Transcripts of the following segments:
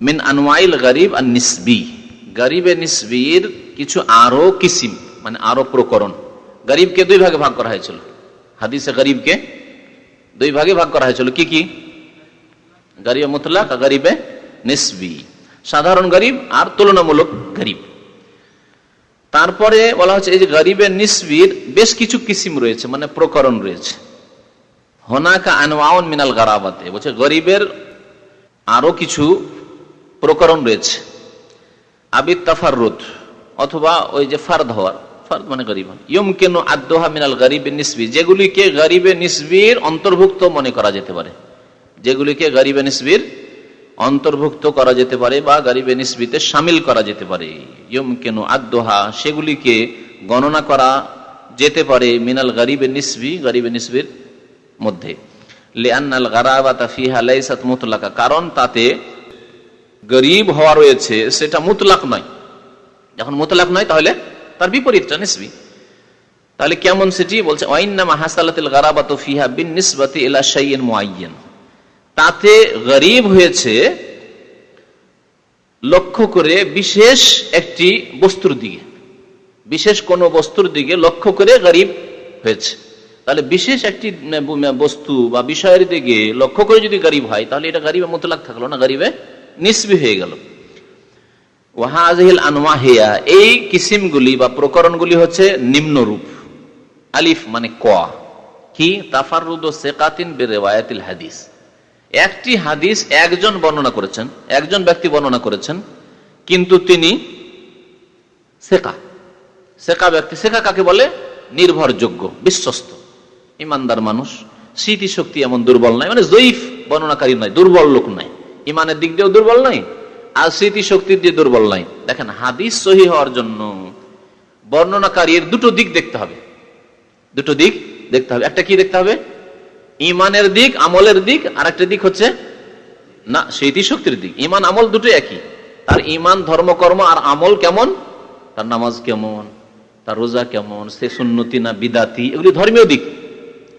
মিন আনওয়াইল গরিব আর নিসবি গরিবে কিছু আরও কিসিম মানে আরও প্রকরণ। গরিবকে দুই ভাগে ভাগ করা হয়েছিল। হাদিসে গরিবকে দুই ভাগে ভাগ করা হয়েছিল। কি কি? গরিবে মুতলাক গরিবে নিসবি। সাধারণ গরিব আর তুলনামূলক গরিব। তারপরে বলা হচ্ছে এই যে গরিবের নিসবির বেশ কিছু কিসিম রয়েছে মানে প্রকরণ রয়েছে। হোনাকা আনওয়াউন মিনাল গারাবাতে, বলছে গরিবের আরও কিছু প্রকরণ রয়েছে। আবিদ তাফারুদ অথবা ওই যে ফার্দ হওয়ার। ফার্দ মানে গরিব। ইয়ম কেন আদোহা মিনাল গরিবের নিসবি। যেগুলিকে গরিবে নিসবির অন্তর্ভুক্ত মনে করা যেতে পারে। যেগুলিকে গরিবে নিসবির অন্তর্ভুক্ত করা যেতে পারে বা গরিবে নিসবিতে সামিল করা যেতে পারে। সেগুলিকে গণনা করা যেতে পারে মিনাল গরিবে নিসবি, গরিবে নিসবির মধ্যে। লিআন্নাল গারাবাতা ফিহা লাইসাত মুতলাকা, কারণ তাতে গরিব হওয়া রয়েছে, সেটা মুতলাক নয়। যখন মুতলাক নয় তাহলে তার বিপরীতটা নিসবি। তাহলে কেমন সেটি বলছে তাতে গরিব হয়েছে লক্ষ্য করে বিশেষ একটি বস্তুর দিকে। বিশেষ কোন বস্তুর দিকে লক্ষ্য করে গরিব হয়েছে। তাহলে বিশেষ একটি বস্তু বা বিষয়ের দিকে লক্ষ্য করে যদি গরিব হয়, তাহলে এটা গরিবে মুতলাক থাকল না, গরিবে নিসবি হয়ে গেল। ওয়াহাজহিল আনওয়াহিয়া, এই কিসিমগুলি বা প্রকরণগুলি হচ্ছে নিম্নরূপ। আলিফ মানে ক। কি? তাফারুদ ও সেকাতিন বেরেওয়ায়াতিল হাদিস। একটি হাদিস একজন বর্ণনা করেছেন, একজন ব্যক্তি বর্ণনা করেছেন, কিন্তু তিনি সেকা। সেকা ব্যক্তি, সেকা কাকে বলে? নির্ভরযোগ্য, বিশ্বস্ত, ইমানদার মানুষ। স্মৃতিশক্তি এমন দুর্বল নাই মানে জয়ীফ বর্ণনাকারী নয়, দুর্বল লোক নাই। ইমানের দিক দিয়েও দুর্বল নয় আর স্মৃতিশক্তির দিয়ে দুর্বল নাই দেখেন, হাদিস সহি হওয়ার জন্য বর্ণনাকারীর দুটো দিক দেখতে হবে। দুটো দিক দেখতে হবে। একটা কি দেখতে হবে? ইমানের দিক, আমলের দিক আর একটা দিক হচ্ছে, না, স্মৃতিশক্তির দিক। ইমান, আমল দুটো একই। তার ইমান, ধর্মকর্ম আর আমল কেমন? তার নামাজ কেমন? তার রোজা কেমন? সে সুন্নতি না বিদাতি? এগুলি ধর্মীয় দিক।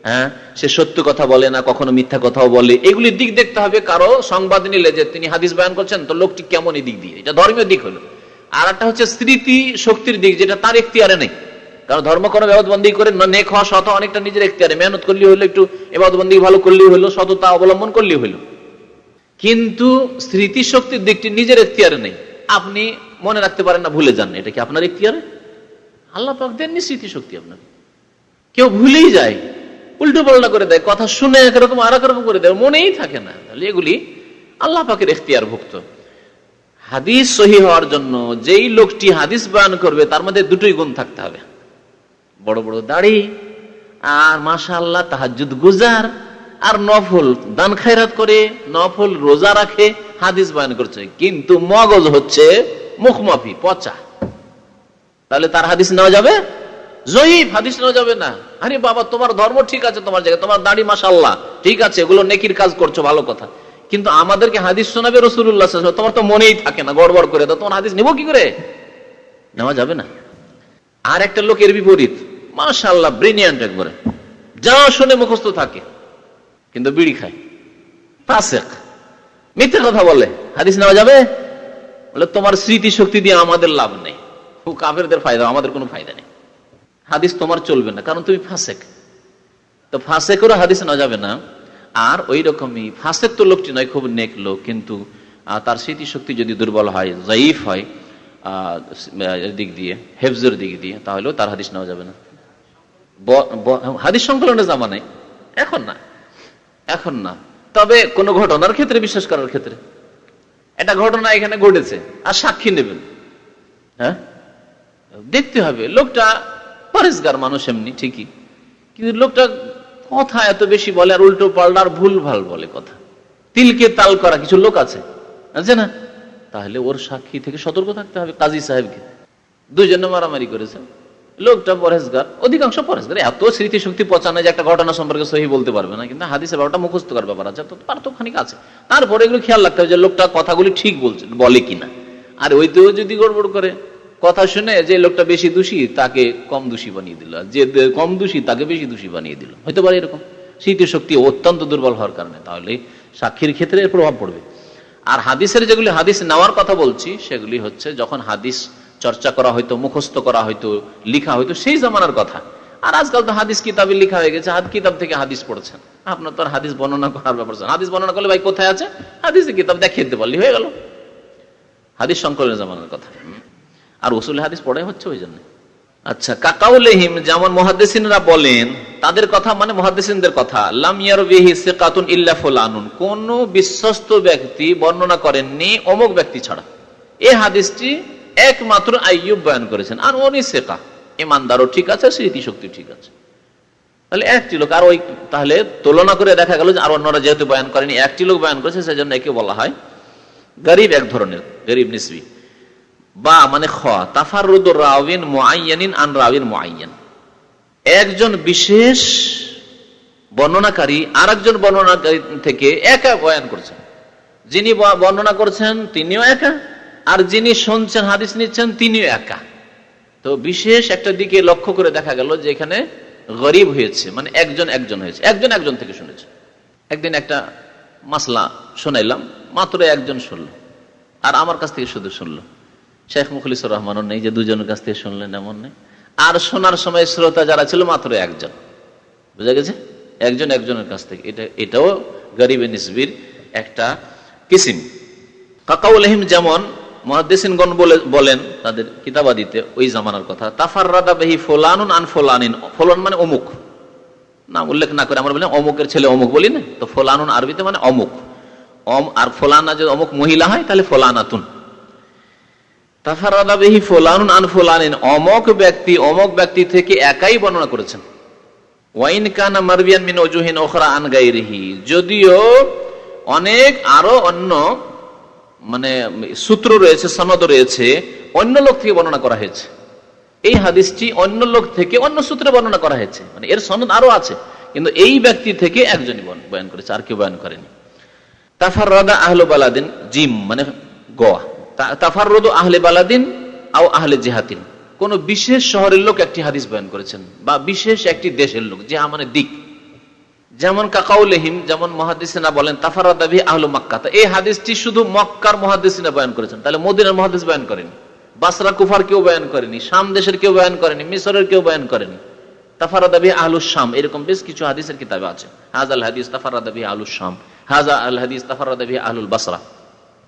হ্যাঁ? সে সত্য কথা বলে না, কখনো মিথ্যা কথাও বলে। এগুলির দিক দেখতে হবে কারও সংবাদ নিলে যে তিনি হাদিস বয়ান করছেন, তো লোকটি কেমন এই দিক দিয়ে? এটা ধর্মীয় দিক হলো। আর একটা হচ্ছে স্মৃতি শক্তির দিক, যেটা তার এখতিয়ারে নেই। কারণ ধর্ম কোনো ব্যবদবন্দি করে নেক হওয়া সত অনেকটা নিজের এখতিয়ারে। মেহনত করলেই হলো, একটু এবাদবন্দি ভালো করলেই হলো, সততা অবলম্বন করলেই হলো। কিন্তু স্মৃতি শক্তির দিকটি নিজের এখতিয়ারে নেই। আপনি মনে রাখতে পারেন না, ভুলে যান। এটা কি আপনার এখতিয়ারে? আল্লাহ পাক দেননি স্মৃতি শক্তি আপনাকে। কেউ ভুলেই যায়। উল্টো পাল্টা করে দেয়, কথা শুনে একরকম আর রকম করে দেয়, মনেই থাকে না। তাহলে এগুলি আল্লাহ পাকের এখতিয়ার ভুক্ত হাদিস সহি হওয়ার জন্য যেই লোকটি হাদিস বয়ান করবে, তার মধ্যে দুটোই গুণ থাকতে হবে। বড় বড় দাড়ি, আর মাসা আল্লাহ তাহাজুদ গুজার, আর নফল দান খায়রাত করে, নফল রোজা রাখে, হাদিস বয়ান করছে। কিন্তু মগজ হচ্ছে মুখমাফি পচা। তাহলে তার হাদিস নেওয়া যাবে? জয়ীফ, হাদিস নেওয়া যাবে না। আরে বাবা, তোমার ধর্ম ঠিক আছে তোমার জায়গায়, তোমার দাড়ি মাসাল্লাহ ঠিক আছে, এগুলো নেকির কাজ করছ, ভালো কথা। কিন্তু আমাদেরকে হাদিস শোনাবে রসুল্লাহ তোমার তো মনেই থাকে না, গড়বড় করে তোমার হাদিস নেব কি করে? নেওয়া যাবে না। আর একটা লোকের বিপরীত মাসাল্লাহ ব্রিনিয়ান্ট একবারে। যা শুনে মুখস্থ থাকে, কিন্তু বিড়ি খায়। ফাসেক। মিথ্যে কথা বলে, হাদিস নেওয়া যাবে? বলে, তোমার স্মৃতি শক্তি দিয়ে আমাদের লাভ নেই। খুব কাফেরদের ফায়দা, আমাদের কোনো ফায়দা নেই। হাদিস তোমার চলবে না, কারণ তুমি ফাঁসেক। তো ফাঁসেকেরও হাদিস নেওয়া যাবে না। আর ওই রকমই, ফাঁসেক তো লোকটি নয়, খুব নেক লোক, কিন্তু তার স্মৃতিশক্তি যদি দুর্বল হয় জয়ীফ হয় দিক দিয়ে, হেফজের দিক দিয়ে, তাহলেও তার হাদিস নেওয়া যাবে না। হাদিস সংকলনের জামা নেই এখন না এখন না। তবে কোন ঘটনার ক্ষেত্রে, বিশ্বাস করার ক্ষেত্রে, একটা ঘটনা এখানে ঘটেছে, আর সাক্ষী নেবেন। হ্যাঁ? দেখতে হবে, লোকটা পরেশগার মানুষ এমনি, ঠিকই। কিন্তু লোকটা কথা এত বেশি বলে আর উল্টো পাল্টা আর ভুল ভালো বলে কথা। তিলকে তাল করা কিছু লোক আছে? আছে না? তাহলে ওর সাক্ষী থেকে সতর্ক থাকতে হবে কাজী সাহেবকে। দুজনে মারামারি করেছে। লোকটা পরেশগার অধিকাংশ পরেশগার এত স্মৃতিশক্তি পচানো যে একটা ঘটনা সম্পর্কে সহি বলতে পারবে না, কিন্তু হাদিসের ব্যাপারটা মুখস্থ করার ব্যাপার আছে, তো পার্থক্যখানিক আছে। তারপরে এগুলো খেয়াল রাখতে হবে যে লোকটা কথাগুলি ঠিক বলছে, বলে কিনা। আর ওইতেও যদি গড়বড় করে কথা শুনে যে লোকটা বেশি দোষী, তাকে কম দোষী বানিয়ে দিল। যে কম দোষী, তাকে বেশি দোষী বানিয়ে দিল। হতে পারে এরকম। স্মৃতিশক্তি অত্যন্ত দুর্বল হওয়ার কারণে। তাহলে সাক্ষীর ক্ষেত্রে এর প্রভাব পড়বে। আর হাদিসের যেগুলি হাদিস নেওয়ার কথা বলছি, সেগুলি হচ্ছে যখন হাদিস চর্চা করা হয়তো, মুখস্থ করা হয়তো, লিখা হয়তো, সেই জামানার কথা। আর আজকাল তো হাদিস কিতাবে লিখা হয়ে গেছে হাত কিতাব থেকে হাদিস পড়ছেন। আপনার তো হাদিস বর্ণনা করার ব্যাপার হাদিস বর্ণনা করলে ভাই কোথায় আছে? হাদিসে কিতাব দেখিয়ে দিতে পারলি, হয়ে গেল। হাদিস সংকলনের জামানার কথা। আর উসুল হাদিস পড়াই হচ্ছে ওই জন্য। আচ্ছা কাকাউলেহিম, যেমন মহাদেসিনরা বলেন, তাদের কথা মানে মহাদেসিনদের কথা লামিয়ার বিহি সেকাতুন ইল্লা ফুলানুন। কোন বিশ্বস্ত ব্যক্তি বর্ণনা করেননি অমুক ব্যক্তি ছাড়া। এ হাদিসটি একমাত্র আইয়ুব বয়ান করেছেন। আর উনি সেকা। ইমানদারও ঠিক আছে, স্মৃতিশক্তি ঠিক আছে। তাহলে একটি লোক, আর ওই তাহলে তুলনা করে দেখা গেল যে আর অন্যরা যেহেতু বয়ান করেনি, একটি লোক বয়ান করেছে, সেজন্য একে বলা হয় গরিব এক ধরনের, গরিব নিসবি। বা মানে খ তাফারুদুর রাউিন মুআইয়ানিন আন রাউিন মুআইয়ান। একজন বিশেষ বর্ণনাকারী আর একজন বর্ণনাকারী থেকে একা বয়ান করছেন। যিনি বর্ণনা করছেন তিনিও একা, আর যিনি শুনছেন, হাদিস নিচ্ছেন তিনিও একা। তো বিশেষ একটা দিকে লক্ষ্য করে দেখা গেল যে এখানে গরিব হয়েছে মানে একজন একজন হয়েছে, একজন একজন থেকে শুনেছে। একদিন একটা মাসলা শোনাইলাম, মাত্র একজন শুনলো, আর আমার কাছ থেকে শুধু শুনলো। শেখ মুখলিসুর রহমানও নেই যে দুজনের কাছ থেকে শুনলেন, এমন নেই। আর শোনার সময় শ্রোতা যারা ছিল মাত্র একজন। বুঝা গেছে? একজন একজনের কাছ থেকে। এটা, এটাও গরিব নিসবির একটা কিসিম। কাকাউলহিম যেমন মহাদেসিনগণ বলে, বলেন তাদের কিতাবাদিতে ওই জামানার কথা তাফার রাদা বেহি ফোলানুন আন ফোলানিন। ফোলান মানে অমুক। নাম উল্লেখ না করে আমরা বলি, অমুকের ছেলে অমুক বলি না। তো ফোলানুন আরবিতে মানে অমুক। অম, আর ফোলানা যদি অমুক মহিলা হয়, তাহলে ফোলানাতুন। তাফারাদা বেহি ফোলানুন আন ফোলানিন। অমক ব্যক্তি অমক ব্যক্তি থেকে একাই বর্ণনা করেছেন। ওয়াইন কানা মারবিয়ান মিন ওজুহিন ওখরা আন গাইরিহি। যদিও অনেক আরও অন্য মানে সূত্র রয়েছে, সনদ রয়েছে, অন্য লোক থেকে বর্ণনা করা হয়েছে। এই হাদিসটি অন্য লোক থেকে অন্য সূত্রে বর্ণনা করা হয়েছে। মানে এর সনদ আরও আছে, কিন্তু এই ব্যক্তি থেকে একজনই বয়ান করেছে, আর কেউ বয়ান করেনি। তাফার রাদা আহলে বালাদিন জিম মানে গোয়া। তাফার রোদ আহলে বালাদিন আও আহলে জেহাতিন কোন বিশেষ শহরের লোক একটি হাদিস বয়ান করেছেন বা বিশেষ একটি দেশের লোক, যে মানে দিক। যেমন কাকাউলেহিম, যেমন মহাদিসিনা বলেন তাফারাদাবি আহলু মক্কা। এই হাদিসটি শুধু মক্কার মহাদিসিনা বয়ান করেছেন। তাহলে মদিনার মহাদিস বয়ান করেনি। বাসরা কুফার কেউ বয়ান করেনি। শাম দেশের কেউ বয়ান করেনি। মিশরের কেউ বয়ান করেনি। তাফারাদাবি আহলু শাম, এরকম বেশ কিছু হাদিসের কিতাবে আছে। হাজ আল হাদিস তাফারাদাবি আহলু শাম হাজা আল হাদিস তাফারাদাবি আহলুল বাসরা।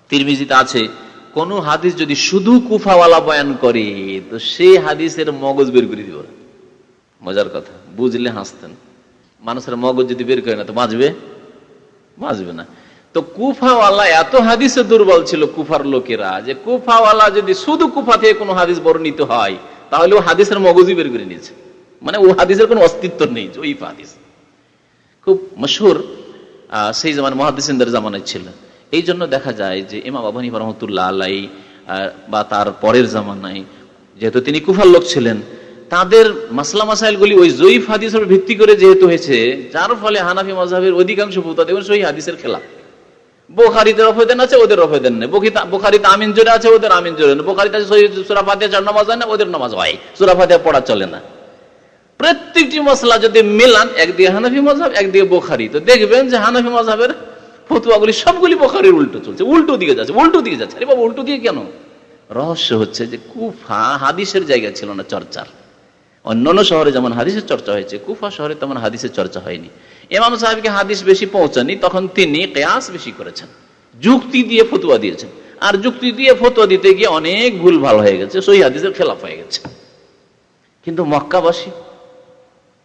তিরমিজিতে আছে কোন হাদিস যদি শুধু কুফাওয়ালা বয়ান করে, তো সেই হাদিসের মগজ বের করে দিব। মজার কথা, বুঝলে হাসতেন। মানুষের মগজ যদি বের করে না, তো বাঁচবে? বাঁচবে না। তো কুফাওয়ালা, এত হাদিসে দুর্বল ছিল কুফার লোকেরা, যে কুফাওয়ালা যদি শুধু কুফা থেকে কোনো হাদিস বর্ণিত হয়, তাহলে ও হাদিসের মগজই বের করে নিয়েছে। মানে ও হাদিসের কোনো অস্তিত্ব নেই ওই হাদিস। খুব মশহুর সেই জামান মহাদিসিনদের জামানায় ছিল এই জন্য দেখা যায় যে ইমাম আবানি রহমতুল্লাহ আলাই বা তার পরের জামানায়, যেহেতু তিনি কুফার লোক ছিলেন, তাদের মাসলা মাসাইলগুলি ওই জয়ীফ হাদিসের ভিত্তি করে যেহেতু হয়েছে, যার ফলে হানাফি মজাহের অধিকাংশ ভূতা দেখবেন সই হাদিসের খেলা বোখারিতে রফেদেন আছে, ওদের রফেদেন নেই। বোখারিতে আমিন জোরে আছে, ওদের আমিন জোরে নেই। বোখারিতে আছে সুরাফাতে চার নামাজ হয় না, ওদের নামাজ হয়। সুরাফাতে পড়া চলে না। প্রত্যেকটি মশলা যদি মিলান, একদিকে হানাফি মজাব একদিকে বোখারি। তো দেখবেন যে হানাফি মজাবের ফতুয়াগুলি সবগুলি বোখারির উল্টো চলছে, উল্টো দিকে যাচ্ছে, উল্টো দিকে যাচ্ছে। আরে বাবা, উল্টো দিকে কেন? রহস্য হচ্ছে যে কুফা হাদিসের জায়গা ছিল না চর্চার। অন্যান্য শহরে যেমন হাদিসের চর্চা হয়েছে, কুফা শহরে তেমন হাদিসের চর্চা হয়নি। ইমাম সাহেবকে হাদিস বেশি পৌঁছানি তখন তিনি কেয়াস বেশি করেছেন। যুক্তি দিয়ে ফতুয়া দিয়েছেন। আর যুক্তি দিয়ে ফতুয়া দিতে গিয়ে অনেক ভুল ভালো হয়ে গেছে, সই হাদিসের খেলাফ হয়ে গেছে। কিন্তু মক্কাবাসী,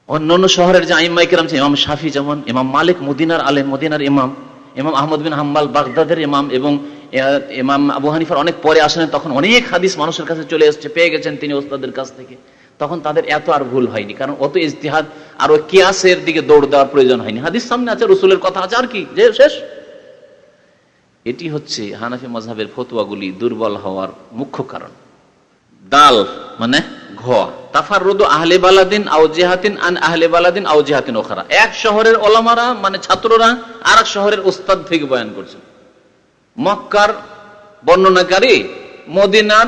অন্যান্য শহরের যে আইমাই কেরাম ইমাম শাফি যেমন, ইমাম মালিক, মদিনার আলেম, মদিনার ইমাম ইমাম আহমদ বিন হাম্বাল বাগদাদের ইমাম এবং ইমাম আবু হানিফার অনেক পরে আসেন, তখন অনেক হাদিস মানুষের কাছে চলে এসছে, পেয়ে গেছেন তিনি ওস্তাদের কাছ থেকে। তখন তাদের এত আর ভুল হয়নি, কারণ অত ইজতিহাদ আর ওই কিয়াসের দিকে দৌড় দেওয়ার প্রয়োজন হয়নি। হাদিস সামনে আছে, রসুলের কথা আছে, আর কি? যে শেষ। এটি হচ্ছে হানাফি মজহাবের ফতুয়াগুলি দুর্বল হওয়ার মুখ্য কারণ। দাল মানে আন ওখারা এক শহরের ওলামারা মানে ছাত্ররা আর এক শহরের থেকে করছেন মক্কার বর্ণনাকারী মদিনার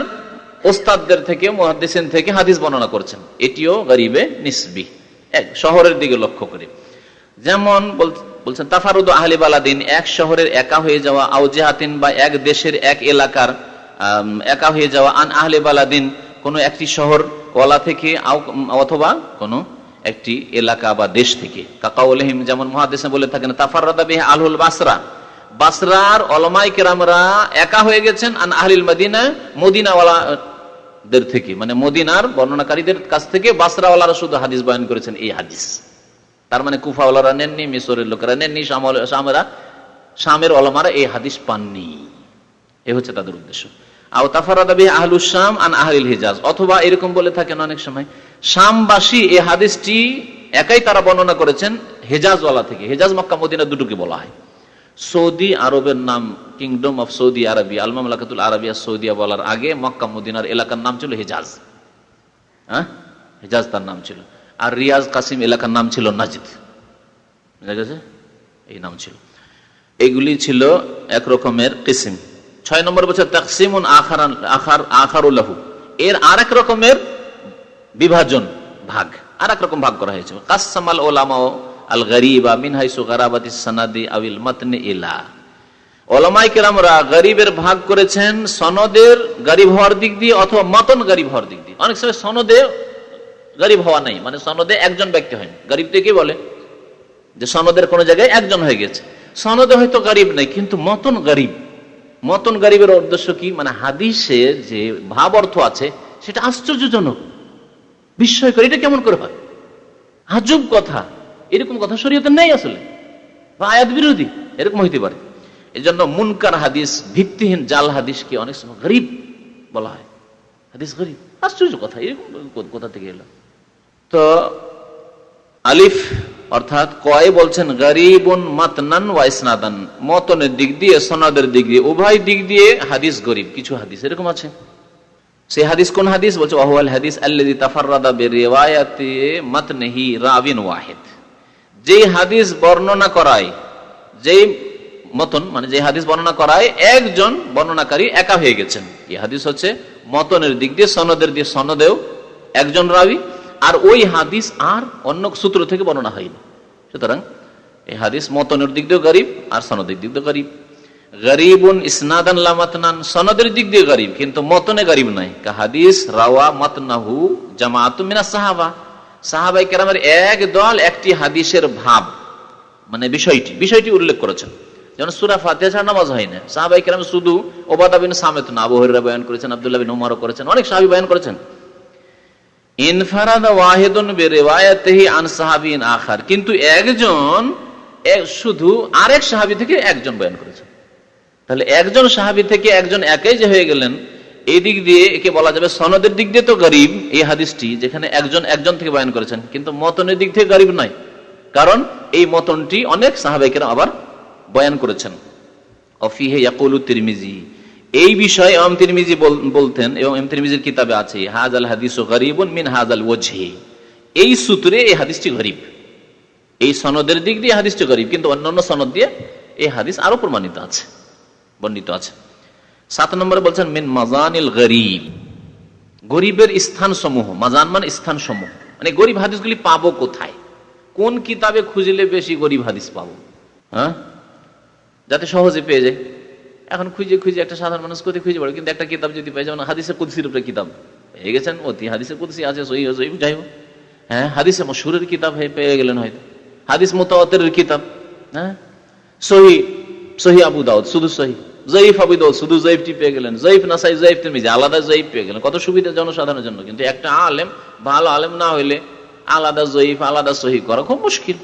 ওস্তাদদের থেকে থেকে হাদিস বর্ণনা করছেন। এটিও গরিবে নিসবি। এক, শহরের দিকে লক্ষ্য করে। যেমন বল- বলছেন তাফারুদ আহলে বালাদিন এক শহরের একা হয়ে যাওয়া, আও জেহাতিন বা এক দেশের এক এলাকার একা হয়ে যাওয়া, আন আহলে বালাদিন কোনো একটি শহর ওয়ালা থেকে অথবা কোনো একটি এলাকা বা দেশ থেকে। কাকাউলহিম যেমন মহাদেশে বলে থাকেন তাফারদা বিহ আলহুল বাসরা। বাসরার অলমাই কেরামরা একা হয়ে গেছেন আন আহলিল মদিনা, মদিনাওয়ালাদের থেকে। মানে মদিনার বর্ণনাকারীদের কাছ থেকে বাসরাওয়ালারা শুধু হাদিস বয়ন করেছেন, এই হাদিস। তার মানে কুফাওয়ালারা নেননি মিশরের লোকেরা নেননি শামেরা, শামের অলমারা এই হাদিস পাননি। এ হচ্ছে তাদের উদ্দেশ্য। অথবা এরকম বলে থাকেন অনেক সময়, শামবাসী এই হাদিসটি একাই তারা বর্ণনা করেছেন হেজাজওয়ালা থেকে। হেজাজ মক্কা মদিনা দুটোকে বলা হয়। সৌদি আরবের নাম কিংডম অফ সৌদি আরবিয়া আল মামলাকাতুল আরবিয়া সৌদিয়া বলার আগে মক্কা মদিনার এলাকার নাম ছিল হেজাজ। হ্যাঁ? হেজাজ তার নাম ছিল। আর রিয়াজ কাসিম এলাকার নাম ছিল নাজিদ। বুঝা গেছে? এই নাম ছিল। এইগুলি ছিল এক রকমের কিসিম। ছয় নম্বর বছর তাকসিমুন আখার আখার আখারুল্লাহু এর আর এক রকমের বিভাজন ভাগ আর এক রকম ভাগ করা হয়েছে। কাসামাল ওলামা আল গরিবা মিনহাইসু গারাবাতি সানাদি আবিল মাতনে ইলা। ওলামাই কেরামরা গরিবের ভাগ করেছেন সনদের গরিব হওয়ার দিক দিয়ে অথবা মতন গরিব হওয়ার দিক দিয়ে। অনেক সময় সনদে গরিব হওয়া নেই মানে সনদে একজন ব্যক্তি হয়নি। গরিব থেকে বলে? যে সনদের কোন জায়গায় একজন হয়ে গেছে। সনদে হয়তো গরিব নেই, কিন্তু মতন গরিব। মতন গরিবের উদ্দেশ্য কি? মানে হাদিসের যে ভাব অর্থ আছে, সেটা আশ্চর্যজনক। বিস্ময়কর, এটা কেমন করে হয়? হাজুব কথা। এরকম কথা শরীয়তে নেই আসলে। বা আয়াত বিরোধী, এরকম হইতে পারে। এই জন্য মুনকার হাদিস, ভিত্তিহীন জাল হাদিসকে অনেক সময় গরিব বলা হয়। হাদিস গরিব, আশ্চর্য কথা, এরকম কোথা থেকে এলো। তো আলিফ অর্থাৎ কয় বলছেন, গরিবুন মাতনান ওয়া ইসনাদান। মতনের দিক দিয়ে, সনাদের দিক দিয়ে, উভয় দিক দিয়ে হাদিস গরিব। কিছু হাদিস এরকম আছে? সেই হাদিস কোন হাদিস? বলছে, ওয়াহুয়াল হাদিস, আল্লাযী তাফাররাদা বিরিওয়ায়াতি মাতনিহি রাবিন ওয়াহিদ। যেই হাদিস বর্ণনা করায়, যেই মতন মানে যে হাদিস বর্ণনা করায়, একজন বর্ণনাকারী একা হয়ে গেছেন। এই হাদিস হচ্ছে মতনের দিক দিয়ে, সনদের দিয়ে, সনদেও একজন রাবি আর ওই হাদিস আর অন্য সূত্র থেকে বর্ণনা হয়নি। সুতরাং এই হাদিস মতনের দিক দিয়েও গরিব আর সনদের দিক দিয়ে গরিব। গরিবুন ইসনাদান লামাতনান সনদের দিক দিয়ে গরিব, কিন্তু মতনে গরিব নাই। হাদিস রাওয়া মাতনাহু জামাআতু মিনা সাহাবা। সাহাবাই কেরামের এক দল একটি হাদিসের ভাব মানে বিষয়টি বিষয়টি উল্লেখ করেছেন। যেমন সুরা ফাতিহা ছাড়া নামাজ হয় না। সাহাবাই কেরাম শুধু ওবাদা বিন সামেত না আবু হরিরা বয়ান করেছেন, আব্দুল্লাহ বিন উমারও করেছেন, অনেক সাহাবী বয়ান করেছেন। ইনফারাদা ওয়াহিদুন বিরিওয়ায়াতিহি আন সাহাবিন আখার। কিন্তু একজন, এক- শুধু আরেক সাহাবী থেকে একজন বয়ান করেছেন তাহলে একজন সাহাবী থেকে একজন যে হয়ে গেলেন, এই দিক দিয়ে একে বলা যাবে সনদের দিক দিয়ে তো গরিব, এই হাদিসটি, যেখানে একজন একজন থেকে বয়ান করেছেন। কিন্তু মতনের দিক থেকে গরিব নয়। কারণ এই মতনটি অনেক সাহাবাইকেরা আবার বয়ান করেছেন। অফিহে ইয়াকুলু তিরমিজি। এই বিষয়ে এম তিরমিজি বলতেন এবং এম তিরমিজির কিতাবে আছে হাজ আল হাদিস গরিবুন মিন হাজ আল ওজহে। এই সূত্রে এই হাদিসটি গরিব। এই সনদের দিক দিয়ে হাদিসটি গরিব, কিন্তু অন্যান্য সনদ দিয়ে এই হাদিস আরও প্রমাণিত আছে, বর্ণিত আছে। সাত নম্বরে বলছেন, মিন মাজানিল গরিব। গরিবের স্থান সমূহ মাজান মানে স্থান সমূহ মানে গরিব হাদিসগুলি পাবো কোথায়? কোন কিতাবে খুঁজলে বেশি গরিব হাদিস পাবো? হ্যাঁ? যাতে সহজে পেয়ে যায়। এখন খুঁজে খুঁজে একটা সাধারণ মানুষ কোথায় খুঁজে পড়ে কিন্তু একটা কিতাব যদি পাই, যেমন হাদিসের কুদ্সির উপরে কিতাব। পেয়ে গেছেন? অতি হাদিসের কুদ্সি আছে, সহি সহি, যাই হোক। হ্যাঁ হাদিসে মশুরের কিতাব হয়ে পেয়ে গেলেন হয়তো। হাদিস মোতাওয়াতের কিতাব হ্যাঁ? সহি সহি আবু দাউদ, শুধু সহি। জয়ীফ আবু দাউদ, শুধু জয়ীফটি পেয়ে গেলেন। জয়ীফ নাসাই, জয়ীফ তিরমিজি, আলাদা জয়ীফ পেয়ে গেলেন। কত সুবিধা জনসাধারণের জন্য। কিন্তু একটা আলেম, ভালো আলেম না হইলে আলাদা জয়ীফ, আলাদা সহি করা খুব মুশকিল।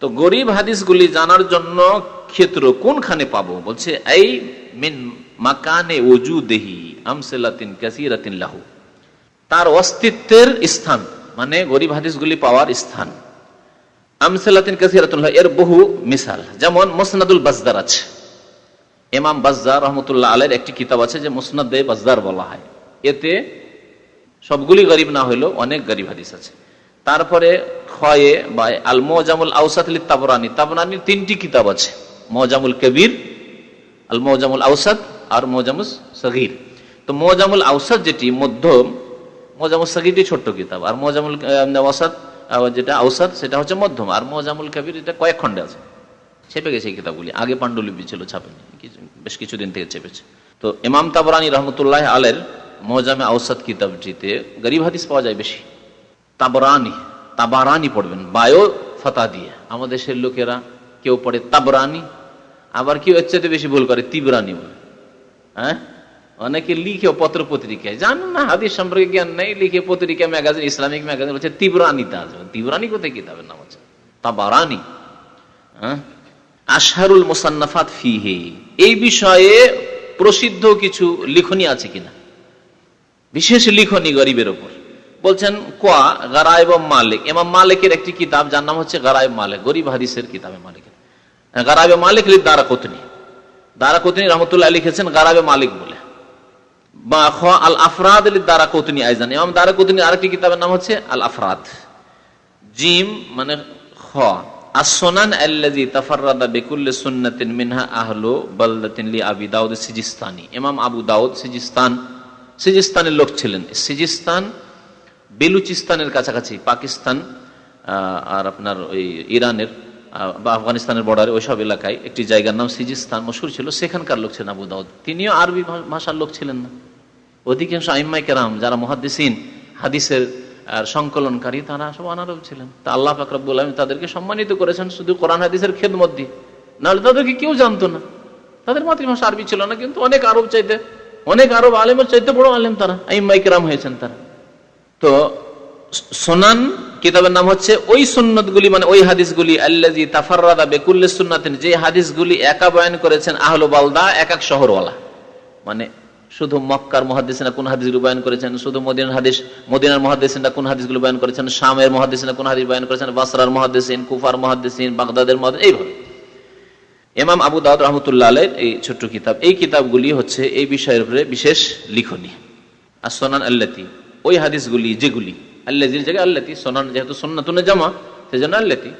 তো গরিব হাদিসগুলি জানার জন্য ক্ষেত্র কোনখানে পাবো? বলছে, এই মিন মাকানে ওজু দেহি আমসেলাতিন কাসিরাতিন লাহু। তার অস্তিত্বের স্থান মানে গরিব হাদিসগুলি পাওয়ার স্থান। আমসেলাতিন কাসিরাতুল্লাহ এর বহু মিসাল। যেমন মোসনাদুল বাজদার আছে। ইমাম বাজদার রহমতুল্লাহ আলের একটি কিতাব আছে যে মুসনাদে বাজদার বলা হয়। এতে সবগুলি গরিব না হইলেও অনেক গরিব হাদিস আছে। তারপরে খয়ে বা আল মোজামুল আউসাতলি তাবরানি তাবরানির তিনটি কিতাব আছে, মোজামুল কবির আল মোজামুল আউসাদ আর মোজামুল সগির। তো মোজামুল আউসাদ যেটি মধ্যম মোজামুল সগিরটি ছোট্ট কিতাব, আর মোজামুল ওসাদ যেটা আউসাদ সেটা হচ্ছে মধ্যম, আর মোজামুল কবির এটা কয়েক খণ্ডে আছে। ছেপে গেছে এই কিতাবগুলি, আগে পাণ্ডুলিপি ছিল, ছাপেনি বেশ কিছুদিন থেকে চেপেছে তো ইমাম তাবরানি রহমতুল্লাহ আলের মোজামে আউসাদ কিতাবটিতে গরিব হাদিস পাওয়া যায় বেশি। তাবরানি, তাবারানি পড়বেন। বায়ো ফাতা দিয়ে। আমাদের দেশের লোকেরা কেউ পড়ে তাবরানি, আবার কেউ এর বেশি ভুল করে তিবরানি বলে। হ্যাঁ? অনেকে লিখে পত্র পত্রিকায়। জানেন না, হাদিস সম্পর্কে জ্ঞান নেই, লিখে পত্রিকা, ম্যাগাজিন, ইসলামিক ম্যাগাজিন হচ্ছে তিবরানিতে আসবে তিবরানি কোথায় কিতাবের নাম হচ্ছে তাবারানি। হ্যাঁ? আশহারুল মোসান্নাফাত ফিহে। এই বিষয়ে প্রসিদ্ধ কিছু লিখনি আছে কিনা? বিশেষ লিখনি গরিবের ওপর। বলছেন, কোয়া গারায়ব মালিক। এমাম মালিকের একটি কিতাব, যার নাম হচ্ছে গারায়ব মালিক, গরিব হাদিসের কিতাবে মালিকের। গারায়ব মালিক লিখ দারা কোতনি দারা কোতনি রহমতুল্লাহ লিখেছেন গারাবে মালিক বলে। বা খ আল আফরাদ দারা কোতনি আইজান। এমাম দারা কোতনি আরেকটি কিতাবের নাম হচ্ছে আল আফরাদ জিম মানে খ আসোনান আল্লাজি তাফাররাদা বিকুল্লি সুন্নাতিন মিনহা আহলু বালদাতিন লি আবি দাউদ সিজিস্তানি। ইমাম আবু দাউদ সিজিস্তান, সিজিস্তানের লোক ছিলেন। সিজিস্তান বেলুচিস্তানের কাছাকাছি, পাকিস্তান আর আপনার ওই ইরানের বা আফগানিস্তানের বর্ডারে ওইসব এলাকায় একটি জায়গার নাম সিজিস্তান মশুর ছিল, সেখানকার লোক ছিলেন আবু দাউদ। তিনিও আরবি ভাষার লোক ছিলেন না। অধিকাংশ আইম্মাই কেরাম যারা মহাদ্দিসিন, হাদিসের আর সংকলনকারী, তারা সব অনারব ছিলেন। তা আল্লাহ ফাকরাবুল আলম তাদেরকে সম্মানিত করেছেন শুধু কোরআন, হাদিসের খেদমত দিয়ে নাহলে তাদেরকে কেউ জানতো না। তাদের মাতৃভাষা আরবি ছিল না, কিন্তু অনেক আরব চাইতে, অনেক আরব আলেমের চাইতে বড় আলেম তারা আইম্মাই কেরাম হয়েছেন তারা। তো সোনান কিতাবের নাম হচ্ছে ওই সুন্নতগুলি মানে ওই হাদিসগুলি আল্লাজি তাফাররাদা বেকুল্লি সুন্নাতিন, যে হাদিসগুলি একা বয়ান করেছেন আহলো বালদা, এক এক শহরওয়ালা। মানে শুধু মক্কার মহাদিসিনা কোন হাদিসগুলো বয়ান করেছেন? শুধু মদিনার হাদিস, মদিনার মহাদিসিনা কোন হাদিসগুলো বয়ান করেছেন? শামের মহাদিসিনা কোন হাদিস বয়ান করেছেন? বাসরার মহাদিসিন কুফার মহাদিসিন বাগদাদের মহাদিস এইভাবে। এমাম আবু দাউদ রহমতুল্লাহ আলের এই ছোট্ট কিতাব, এই কিতাবগুলি হচ্ছে এই বিষয়ের উপরে বিশেষ লিখনি আর সোনান আল্লাতি। ওই হাদিসগুলি, যেগুলি। আল্লাজির জায়গায় আল্লাতি, সোনান, যেহেতু সোনাতুনে জামা সেই জন্য আল্লাতি।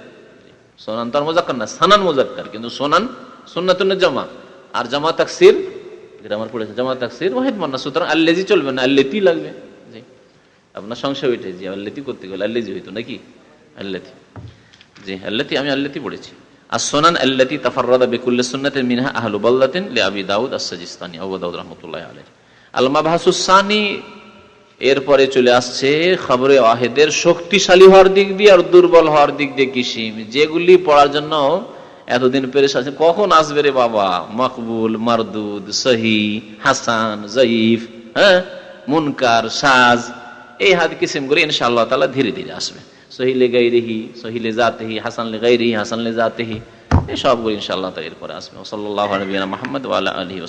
সোনান তার মোজাক্কার না, সানান মোজাক্কার, কিন্তু সোনান সুন্নাতুনে জামা। আর জামা তাকসির গ্রামার পড়েছে, জামা তাকসির ওয়াহিদ মান্না সুতরাং আল্লেজি চলবে না, আল্লেতি লাগবে। জি। আপনার সংশয় ওইটাই জি আল্লেতি করতে গেলে আল্লেজি হইতো নাকি? আল্লেতি। জি, আল্লাতি, আমি আল্লাতি পড়েছি। আর সোনান, আল্লাতি তাফাররাদা বেকুল্লে সুন্নাতিন মিনহা আহলু বাল্লাতিন লি আবি দাউদ আস-সাজিস্তানি, আবু দাউদ রাহমাতুল্লাহি আলাইহি। আল মাবহাসুস-সানি এরপরে চলে আসছে খবরে ওয়াহেদের শক্তিশালী হওয়ার দিক দিয়ে আর দুর্বল হওয়ার দিক দিয়ে কিসিম। যেগুলি পড়ার জন্য এতদিন পেরেছ আছে। কখন আসবে রে বাবা? মকবুল, মারদুদ, সহি, হাসান, জয়ীফ হ্যাঁ? মুনকার, সাজ। এই হাত কিসিমগুলি ইনশাআল্লাহ তালা ধীরে ধীরে আসবে। সহিলে গাইরিহি সহিলে জাতেহি হাসান লে গাইরিহি হাসান লে জাতেহি এই সবগুলো ইনশাআল্লাহ তাআলা এরপরে আসবে। ওয়া সাল্লাম মুহাম্মদ আলিহি